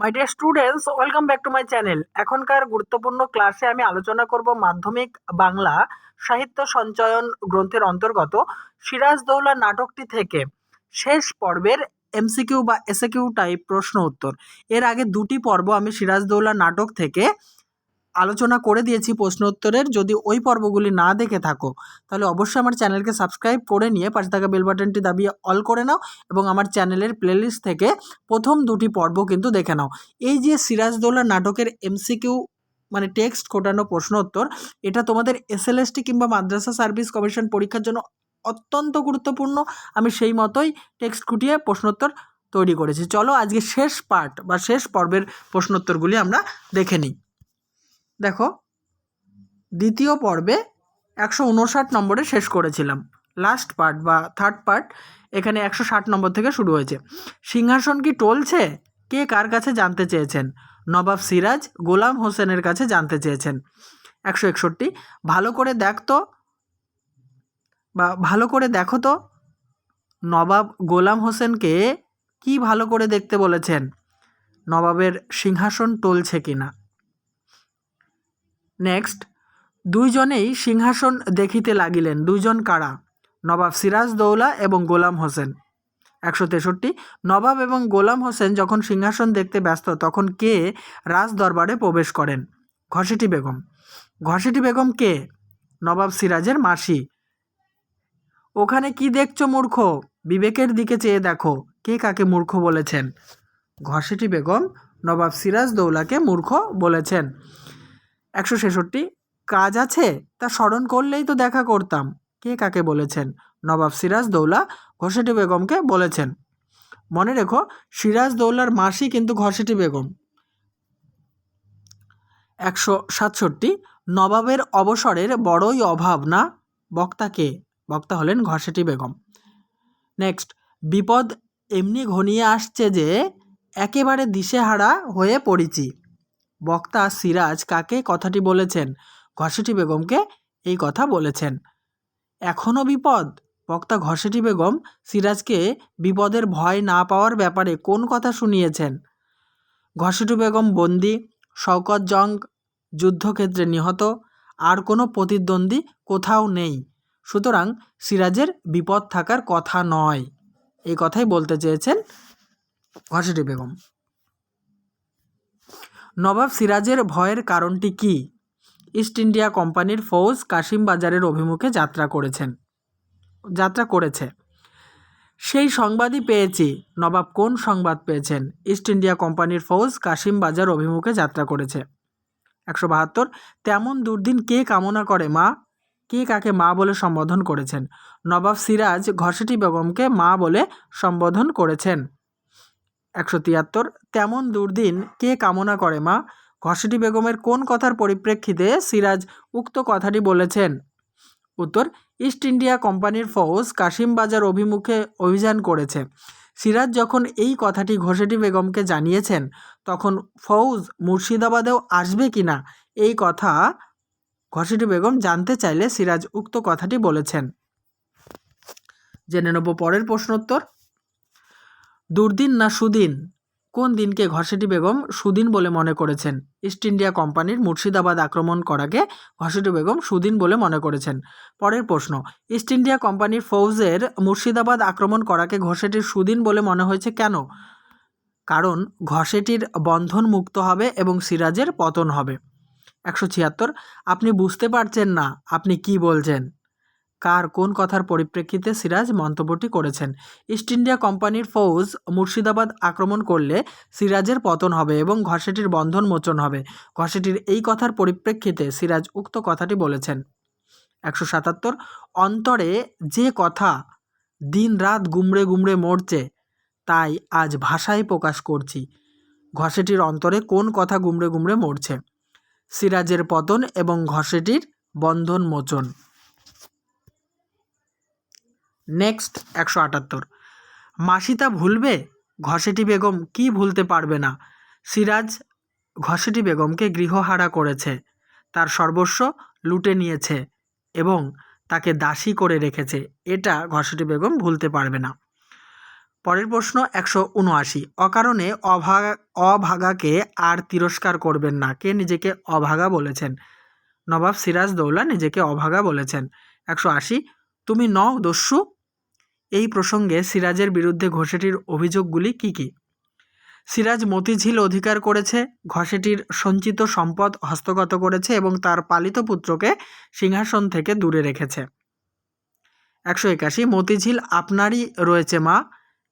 My dear students welcome back to my channel এখনকার গুরুত্বপূর্ণ ক্লাসে আমি আলোচনা করব মাধ্যমিক বাংলা সাহিত্য সঞ্চয়ন গ্রন্থের অন্তর্গত সিরাজদৌল্লা নাটকটি থেকে শেষ পর্বের এমসিকিউ বা এসএকিউ টাইপ প্রশ্ন উত্তর। এর আগে দুটি পর্ব আমি সিরাজদৌল্লা নাটক থেকে আলোচনা করে দিয়েছি প্রশ্ন উত্তরের যদি ওই পর্বগুলি না দেখে থাকো, তাহলে অবশ্যই আমার চ্যানেলকে সাবস্ক্রাইব করে নিয়ে পাশে থাকা বেল বাটনটি দাবিয়ে অল করে নাও এবং আমার চ্যানেলের প্লেলিস্ট থেকে প্রথম দুটি পর্ব কিন্তু দেখে নাও। এই যে সিরাজদৌল্লা নাটকের এমসিকিউ মানে টেক্সট কোটানো প্রশ্ন উত্তর এটা তোমাদের এসএলএসটি কিংবা মাদ্রাসা সার্ভিস কমিশন পরীক্ষার জন্য অত্যন্ত গুরুত্বপূর্ণ। আমি সেই মতোই টেক্সট খুঁটিয়ে প্রশ্নোত্তর তৈরি করেছি। চলো আজকে শেষ পার্ট বা শেষ পর্বের প্রশ্নোত্তরগুলি আমরা দেখে নিই। দেখো, দ্বিতীয় পর্বে একশো উনষাট নম্বরে শেষ করেছিলাম। লাস্ট পার্ট বা থার্ড পার্ট এখানে একশো ষাট নম্বর থেকে শুরু হয়েছে। সিংহাসন কি টলছে? কে কার কাছে জানতে চেয়েছেন? নবাব সিরাজ গোলাম হোসেনের কাছে জানতে চেয়েছেন। একশো একষট্টি, ভালো করে দেখতো বা ভালো করে দেখো তো, নবাব গোলাম হোসেনকে কি ভালো করে দেখতে বলেছেন? নবাবের সিংহাসন টলছে কিনা? নেক্সট দুইজনেই সিংহাসন দেখিতে লাগিলেন। দুইজন কারা? নবাব সিরাজদৌলা এবং গোলাম হোসেন। একশো তেষট্টি, নবাব এবং গোলাম হোসেন যখন সিংহাসন দেখতে ব্যস্ত, তখন কে রাজ দরবারে প্রবেশ করেন? ঘসেটি বেগম। ঘসেটি বেগম কে? নবাব সিরাজের মাসি। ওখানে কি দেখছ মূর্খ? বিবেকের দিকে চেয়ে দেখো, কে কাকে মূর্খ বলেছেন? ঘসেটি বেগম, নবাব সিরাজ দৌলাকে মূর্খ বলেছেন। একশো ছেষট্টি। কাজ আছে? তা স্মরণ করলেই তো দেখা করতাম। কে কাকে বলেছেন? নবাব সিরাজ দৌলা ঘসেটি বেগমকে বলেছেন। মনে রেখো, সিরাজ দৌলার মাসি কিন্তু ঘসেটি বেগম। একশো সাতষট্টি। নবাবের অবসরের বড়ই অভাব, না? বক্তা কে? বক্তা হলেন ঘসেটি বেগম। নেক্সট। বিপদ এমনি ঘনিয়ে আসছে যে, একেবারে দিশেহারা হয়ে পড়েছি। বক্তা সিরাজ কাকে কথাটি বলেছেন? ঘসেটি বেগমকে এই কথা বলেছেন। এখনও বিপদ? বক্তা ঘসেটি বেগম সিরাজকে বিপদের ভয় না পাওয়ার ব্যাপারে কোন কথা শুনিয়েছেন? ঘসেটি বেগম বন্দি, শওকত জং যুদ্ধক্ষেত্রে নিহত, আর কোনো প্রতিদ্বন্দ্বী কোথাও নেই। সুতরাং সিরাজের বিপদ থাকার কথা নয়। এই কথাই বলতে চেয়েছেন ঘসেটি বেগম। নবাব সিরাজের ভয়ের কারণটি কি? ইস্ট ইন্ডিয়া কোম্পানির ফৌজ কাশিম বাজারের অভিমুখে যাত্রা করেছেন। যাত্রা করেছে। সেই সংবাদই পেয়েছি। নবাব কোন সংবাদ পেয়েছেন? ইস্ট ইন্ডিয়া কোম্পানির ফৌজ কাশিম বাজার অভিমুখে যাত্রা করেছে। একশো বাহাত্তর, তেমন দুর্দিন কে কামনা করে, মা? কে কাকে মা বলে সম্বোধন করেছেন? নবাব সিরাজ ঘসেটি বেগমকে মা বলে সম্বোধন করেছেন। একশো তিয়াত্তর, তেমন দুর্দিন কে কামনা করে মা? ঘসেটি বেগমের কোন কথার পরিপ্রেক্ষিতে সিরাজ উক্ত কথাটি বলেছেন? উত্তর, ইস্ট ইন্ডিয়া কোম্পানির ফৌজ কাশিম বাজার অভিমুখে অভিযান করেছে। সিরাজ যখন এই কথাটি ঘোষেটি বেগমকে জানিয়েছেন, তখন ফৌজ মুর্শিদাবাদেও আসবে কি না? এই কথা ঘসেটি বেগম জানতে চাইলে সিরাজ উক্ত কথাটি বলেছেন। জেনে নেব পরের প্রশ্নোত্তর। দুর্দিন না সুদিন? কোন দিনকে ঘসেটি বেগম সুদিন বলে মনে করেছেন? ইস্ট ইন্ডিয়া কোম্পানির মুর্শিদাবাদ আক্রমণ করাকে ঘসেটি বেগম সুদিন বলে মনে করেছেন। পরের প্রশ্ন, ইস্ট ইন্ডিয়া কোম্পানির ফৌজের মুর্শিদাবাদ আক্রমণ করাকে ঘসেটির সুদিন বলে মনে হয়েছে কেন? কারণ ঘসেটির বন্ধন মুক্ত হবে এবং সিরাজের পতন হবে। একশো ছিয়াত্তর, আপনি বুঝতে পারছেন না, আপনি কি বলছেন? কার কোন কথার পরিপ্রেক্ষিতে সিরাজ মন্তব্যটি করেছেন? ইস্ট ইন্ডিয়া কোম্পানির ফৌজ মুর্শিদাবাদ আক্রমণ করলে সিরাজের পতন হবে এবং ঘষেটির বন্ধন মোচন হবে। ঘষেটির এই কথার পরিপ্রেক্ষিতে সিরাজ উক্ত কথাটি বলেছেন। একশো সাতাত্তর অন্তরে যে কথা দিন রাত গুমড়ে গুমড়ে মরছে, তাই আজ ভাষায় প্রকাশ করছি। ঘষেটির অন্তরে কোন কথা গুমড়ে গুমড়ে মরছে? সিরাজের পতন এবং ঘষেটির বন্ধন মোচন। নেক্সট একশো আটাত্তর। মাসিতা ভুলবে? ঘসেটি বেগম কি ভুলতে পারবে না? সিরাজ ঘসেটি বেগমকে গৃহহারা করেছে। তার সর্বস্ব লুটে নিয়েছে এবং তাকে দাসী করে রেখেছে। এটা ঘসেটি বেগম ভুলতে পারবে না। পরের প্রশ্ন একশো উনআশি। অকারণে অভাগা অভাগাকে আর তিরস্কার করবেন না। কে নিজেকে অভাগা বলেছেন? নবাব সিরাজ দৌলা নিজেকে অভাগা বলেছেন। একশো আশি। তুমি নও দস্যু এই প্রসঙ্গে সিরাজের বিরুদ্ধে ঘোষেটির অভিযোগগুলি কি কি? সিরাজ মতিঝিল অধিকার করেছে, ঘষেটির সঞ্চিত সম্পদ হস্তগত করেছে এবং তার পালিত পুত্রকে সিংহাসন থেকে দূরে রেখেছে। একশো একাশি, মতিঝিল আপনারই রয়েছে মা,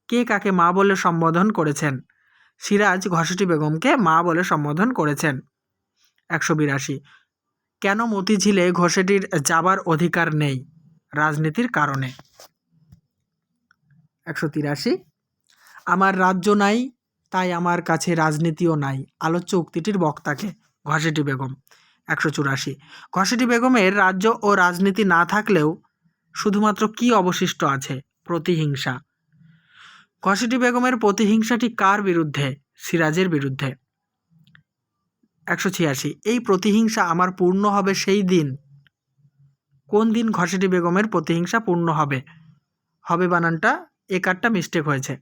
কে কাকে মা বলে সম্বোধন করেছেন? সিরাজ ঘষেটি বেগমকে মা বলে সম্বোধন করেছেন। একশো বিরাশি, কেন মতিঝিলে ঘষেটির যাবার অধিকার নেই? রাজনীতির কারণে। একশো তিরাশি। আমার রাজ্য নাই, তাই আমার কাছে রাজনীতিও নাই, আলোচ্য উক্তিটির বক্তাকে, ঘষেটি বেগম, একশো চুরাশি। ঘষেটি বেগমের রাজ্য ও রাজনীতি না থাকলেও শুধুমাত্র কি অবশিষ্ট আছে? প্রতিহিংসা। ঘষেটি বেগমের প্রতিহিংসাটি কার বিরুদ্ধে? সিরাজের বিরুদ্ধে। একশো ছিয়াশি। এই প্রতিহিংসা আমার পূর্ণ হবে সেই দিন। কোন দিন ঘষেটি বেগমের প্রতিহিংসা পূর্ণ হবে? হবে বানানটা এ কারটা মিস্টেক হয়েছে।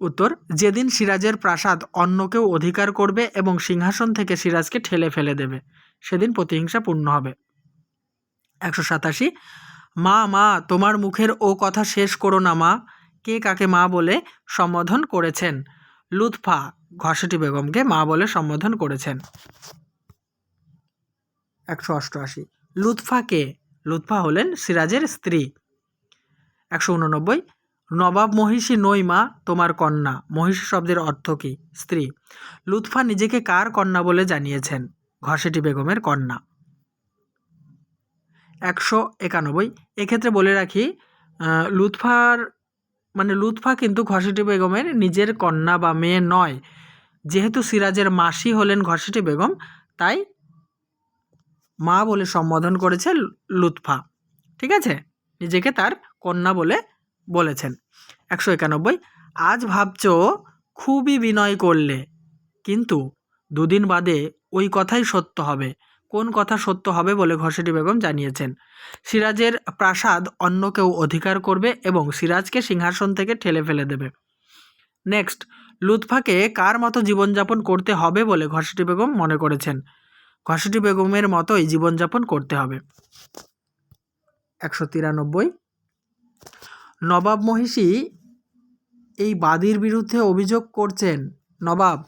উত্তর, যেদিন সিরাজের প্রাসাদ অন্য কেউ অধিকার করবে এবং সিংহাসন থেকে সিরাজকে ঠেলে ফেলে দেবে, সেদিন প্রতিহিংসা পূর্ণ হবে। একশো সাতাশি, মা মা, তোমার মুখের ও কথা শেষ করো না, মা। কে কাকে মা বলে সম্বোধন করেছেন? লুৎফা, ঘষেটি বেগমকে মা বলে সম্বোধন করেছেন। একশো অষ্টআশি, লুৎফা কে? লুৎফা হলেন সিরাজের স্ত্রী। একশো উননব্বই। নবাব মহিষী নই মা তোমার কন্যা। মহিষী শব্দের অর্থ কী? স্ত্রী। লুৎফা নিজেকে কার কন্যা বলে জানিয়েছেন? ঘষেটি বেগমের কন্যা। একশো একানব্বই। এক্ষেত্রে বলে রাখি লুৎফার মানে লুৎফা কিন্তু ঘষেটি বেগমের নিজের কন্যা বা মেয়ে নয়। যেহেতু সিরাজের মাসি হলেন ঘষেটি বেগম, তাই মা বলে সম্বোধন করেছে লুৎফা। ঠিক আছে? নিজেকে তার কন্যা বলে বলেছেন। একশো একানব্বই, আজ ভাবছ খুবই বিনয় করলে, কিন্তু দুদিন বাদে ওই কথাই সত্য হবে। কোন কথা সত্য হবে বলে ঘষেটি বেগম জানিয়েছেন। সিরাজের প্রাসাদ অন্য কেউ অধিকার করবে এবং সিরাজকে সিংহাসন থেকে ঠেলে ফেলে দেবে। নেক্সট, লুৎফাকে কার মতো জীবনযাপন করতে হবে বলে ঘষেটি বেগম মনে করেছেন। ঘষেটি বেগমের মতোই জীবনযাপন করতে হবে। একশো তিরানব্বই। নবাব মহিষী এই বাদীর বিরুদ্ধে অভিযোগ করছেন, নবাব,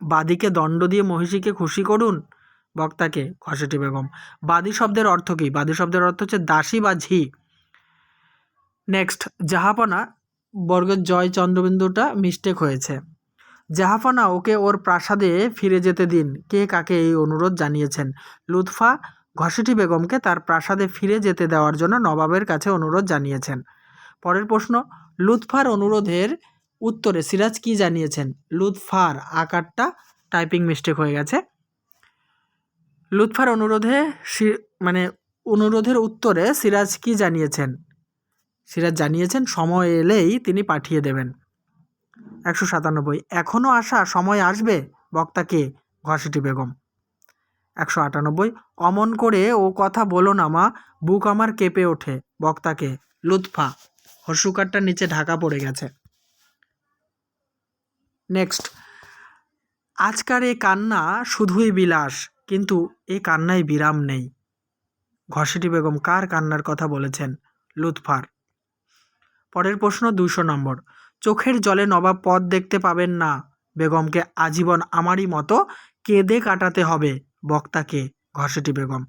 বাদীকে দণ্ড দিয়ে মহিষীকে খুশি করুন বক্তাকে, ঘষেটি বেগম, বাদী শব্দের অর্থ কী? বাদী শব্দের অর্থ হচ্ছে দাসী বা ঝি। নেক্সট, জাহাপনা, বর্গের জয় চন্দ্রবিন্দুটা মিস্টেক হয়েছে। জাহাপনা ওকে ওর প্রাসাদে ফিরে যেতে দিন। কে কাকে এই অনুরোধ জানিয়েছেন? লুৎফা ঘসেটি বেগমকে তার প্রাসাদে ফিরে যেতে দেওয়ার জন্য নবাবের কাছে অনুরোধ জানিয়েছেন। পরের প্রশ্ন, লুৎফার অনুরোধের উত্তরে সিরাজ কি জানিয়েছেন? লুৎফার আকারটা টাইপিং মিস্টেক হয়ে গেছে। লুৎফার অনুরোধে মানে অনুরোধের উত্তরে সিরাজ কি জানিয়েছেন? সিরাজ জানিয়েছেন, সময় এলেই তিনি পাঠিয়ে দেবেন। একশো সাতানব্বই। এখনও আসা সময় আসবে? বক্তাকে ঘসেটি বেগম। একশো আটানব্বই। অমন করে ও কথা বলো না, মা। বুক আমার কেঁপে ওঠে বক্তাকে। লুৎফা হর্ষুকারটার নিচে ঢাকা পড়ে গেছে। নেক্সট। আজকার এ কান্না শুধুই বিলাস, কিন্তু এ কান্নায় বিরাম নেই। ঘসেটি বেগম কার কান্নার কথা বলেছেন? লুৎফার। পরের প্রশ্ন দুশো নম্বর। চোখের জলে নবাব পথ দেখতে পাবেন না। বেগমকে আজীবন আমারই মতো কেঁদে কাটাতে হবে। বক্তাকে ঘসেটি বেগম।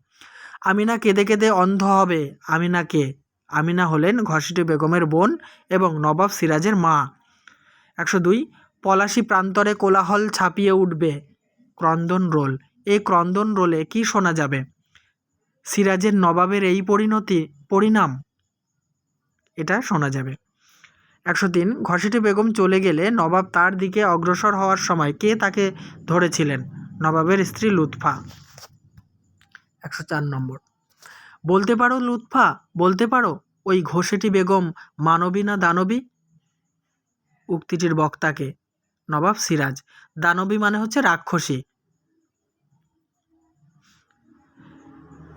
আমিনা কেঁদে কেঁদে অন্ধ হবে। আমিনা কে আমিনা হলেন ঘসেটি বেগমের বোন এবং নবাব সিরাজের মা। একশো দুই, পলাশি প্রান্তরে কোলাহল ছাপিয়ে উঠবে। ক্রন্দন রোল। এই ক্রন্দন রোলে কি শোনা যাবে? সিরাজের নবাবের এই পরিণতি, পরিণাম? এটা শোনা যাবে। একশো তিন ঘসেটি বেগম চলে গেলে নবাব তার দিকে অগ্রসর হওয়ার সময় কে তাকে ধরেছিলেন? নবাবের স্ত্রী লুৎফা। একশো চার নম্বর। বলতে পারো লুৎফা, বলতে পারো ওই ঘোষেটি বেগম মানবী না দানবী? উক্তিটির বক্তাকে, নবাব সিরাজ। দানবী মানে হচ্ছে রাক্ষসী।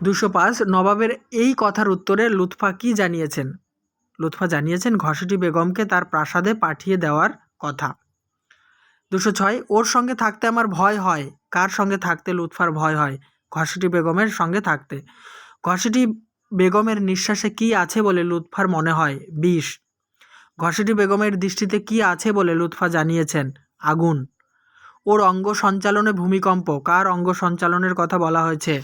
দুশো পাঁচ, নবাবের এই কথার উত্তরে লুৎফা কি জানিয়েছেন? লুৎফা জানিয়েছেন ঘসেটি বেগমকে তার প্রাসাদে পাঠিয়ে দেওয়ার কথা। দুশো ছয়, ওর সঙ্গে থাকতে আমার ভয় হয়। কার সঙ্গে থাকতে? লুৎফার ভয় হয়। ঘসেটি বেগমের সঙ্গে থাকতে। ঘসেটি বেগমের নিঃশ্বাসে কি আছে বলে লুৎফার মনে হয়? বিষ। ঘসেটি বেগমের দৃষ্টিতে কি আছে বলে লুৎফা জানিয়েছেন? আগুন। ওর অঙ্গ সঞ্চালনে ভূমিকম্প। কার অঙ্গ সঞ্চালনের কথা বলা হয়েছে?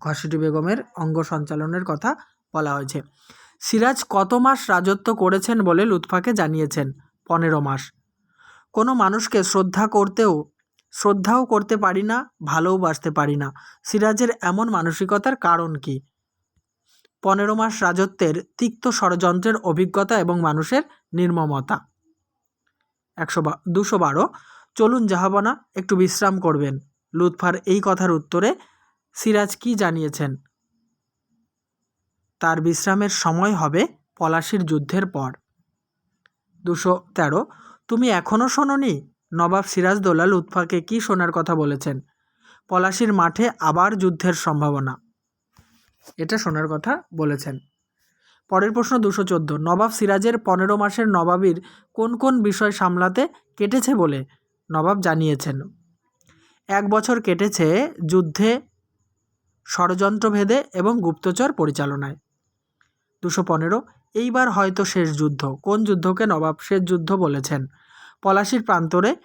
ঘসেটি বেগমের অঙ্গ সঞ্চালনের কথা বলা হয়েছে। সিরাজ কত মাস রাজত্ব করেছেন বলে লুৎফাকে জানিয়েছেন? পনেরো মাস। কোনো মানুষকে শ্রদ্ধা করতেও, শ্রদ্ধাও করতে পারি না ভালোবাসতে পারি না। সিরাজের এমন মানসিকতার কারণ কি? পনেরো মাস রাজত্বের তিক্ত ষড়যন্ত্রের অভিজ্ঞতা এবং মানুষের নির্মমতা। একশো বা, দুশো বারো। চলুন জাহাবনা একটু বিশ্রাম করবেন। লুৎফার এই কথার উত্তরে সিরাজ কি জানিয়েছেন? তার বিশ্রামের সময় হবে পলাশির যুদ্ধের পর। দুশো তেরো। তুমি এখনও শোনোনি? নবাব সিরাজদৌলা লুৎফাকে কি শোনার কথা বলেছেন? পলাশির মাঠে আবার যুদ্ধের সম্ভাবনা। এটা শোনার কথা বলেছেন। পরের প্রশ্ন দুশো চোদ্দ। নবাব সিরাজের পনেরো মাসের নবাবির কোন কোন বিষয় সামলাতে কেটেছে বলে নবাব জানিয়েছেন। এক বছর কেটেছে যুদ্ধে, ষড়যন্ত্রভেদে এবং গুপ্তচর পরিচালনায়। দুশো পনেরো। এইবার হয়তো শেষ যুদ্ধ। কোন যুদ্ধকে নবাব শেষ যুদ্ধ বলেছেন? পলাশির প্রান্তরে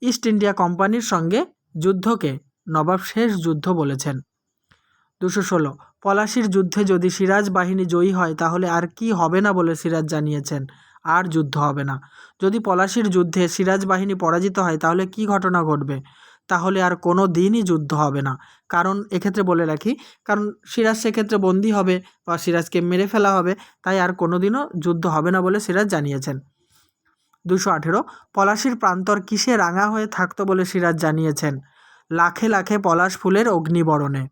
ইস্ট ইন্ডিয়া কোম্পানির সঙ্গে যুদ্ধকে নবাব শেষ যুদ্ধ বলেছেন। দুশো ষোলো, পলাশির যুদ্ধে যদি সিরাজ বাহিনী জয়ী হয়, তাহলে আর কি হবে না বলে সিরাজ জানিয়েছেন। আর যুদ্ধ হবে না। যদি পলাশির যুদ্ধে সিরাজ বাহিনী পরাজিত হয়, তাহলে কি ঘটনা ঘটবে? তাহলে আর কোনো দিনই যুদ্ধ হবে না। কারণ, এক্ষেত্রে বলে রাখি, কারণ সিরাজ সেক্ষেত্রে বন্দী হবে বা সিরাজকে মেরে ফেলা হবে, তাই আর কোনো দিনও যুদ্ধ হবে না বলে সিরাজ জানিয়েছেন। দুশো আঠেরো, পলাশির প্রান্তর কিসে রাঙা হয়ে থাকতো বলে সিরাজ জানিয়েছেন। লাখে লাখে পলাশ ফুলের অগ্নিবরণে।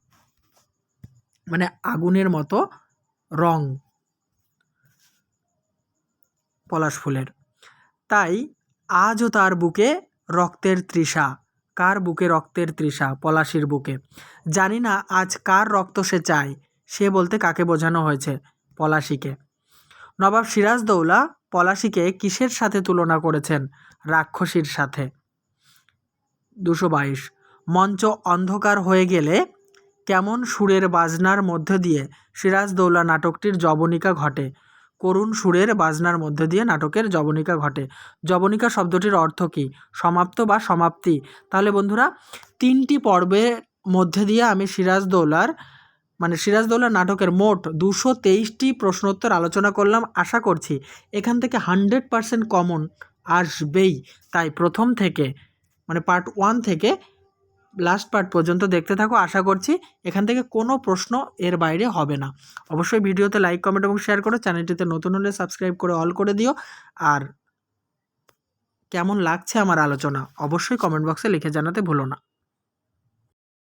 মানে আগুনের মতো রং পলাশ ফুলের। তাই আজও তার বুকে রক্তের তৃষা। কার বুকে রক্তের তৃষা? পলাশির বুকে। জানি না আজ কার রক্ত সে চায়, সে বলতে কাকে বোঝানো হয়েছে পলাশিকে। নবাব সিরাজদৌলা পলাশিকে কিসের সাথে তুলনা করেছেন? রাক্ষসীর সাথে। দুশো বাইশ। মঞ্চ অন্ধকার হয়ে গেলে কেমন সুরের বাজনার মধ্য দিয়ে সিরাজদৌলা নাটকটির জবনিকা ঘটে? করুণ সুরের বাজনার মধ্য দিয়ে নাটকের জবনিকা ঘটে। জবনিকা শব্দটির অর্থ কী? সমাপ্ত বা সমাপ্তি? তাহলে বন্ধুরা, তিনটি পর্বের মধ্যে দিয়ে আমি সিরাজদৌলার মানে সিরাজদৌলা নাটকের মোট দুশো তেইশটি প্রশ্নোত্তর আলোচনা করলাম, আশা করছি এখান থেকে হান্ড্রেড পারসেন্ট কমন আসবেই। তাই প্রথম থেকে মানে পার্ট ওয়ান থেকে লাস্ট পার্ট পর্যন্ত দেখতে থাকো, আশা করছি এখান থেকে কোনো প্রশ্ন এর বাইরে হবে না। অবশ্যই ভিডিওতে লাইক, কমেন্ট এবং শেয়ার করো, চ্যানেলটিতে নতুন হলে সাবস্ক্রাইব করে অল করে দিও। আর কেমন লাগছে আমার আলোচনা, অবশ্যই কমেন্ট বক্সে লিখে জানাতে ভুলো না।